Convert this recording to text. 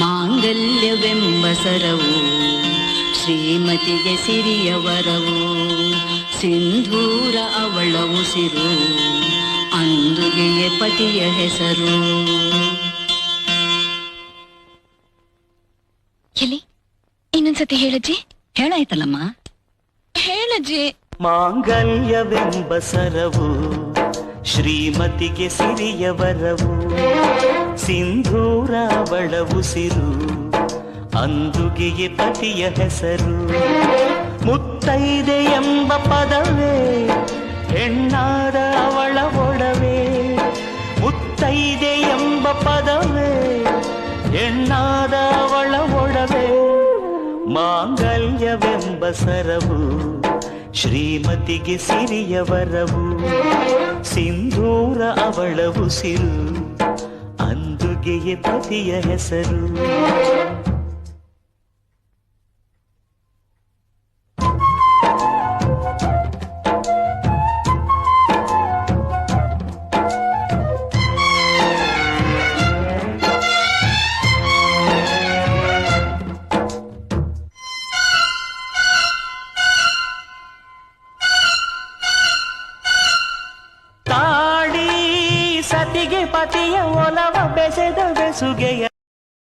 ಮಾಂಗಲ್ಯವೆಂಬ ಸರವು ಶ್ರೀಮತಿಗೆ ಸಿರಿಯವರವು ಸಿಂಧೂರ ಅವಳ ಉಸಿರು ಅಂದುಗೆಯ ಪತಿಯ ಹೆಸರು. ಎಲ್ಲಿ? ಇನ್ನೊಂದ್ಸತಿ ಹೇಳಜ್ಜಿ. ಹೇಳಾಯ್ತಲ್ಲಮ್ಮ. ಹೇಳಜ್ಜಿ. ಮಾಂಗಲ್ಯವೆಂಬ ಸರವು ಶ್ರೀಮತಿಗೆ ಸಿರಿಯ ಸಿಂಧೂರ ಬಳ ಉಸಿರು ಅಂದುಗೆಯೇ ಪತಿಯ ಹೆಸರು. ಮುತ್ತೈದೆ ಎಂಬ ಪದವೇ, ಹೆಣ್ಣಾದ ಅವಳ ಒಡವೆ. ಮುತ್ತೈದೆ ಎಂಬ ಪದವೇ, ಹೆಣ್ಣಾದ ಅವಳ ಒಡವೆ. ಮಾಂಗಲ್ಯವೆಂಬ ಸರವು, ಶ್ರೀಮತಿಗೆ ಸಿರಿಯವರವು. ಸಿಂಧೂರ ಅವಳ ಉಸಿರು ಅಂದುಗೆಯೇ ಪತಿಯ ಹೆಸರು ತಾಳಿ ಸತಿಗೆ ಪತಿಯ ಒಲವ ಬೆಸೆದ ಬೆಸುಗೆಯ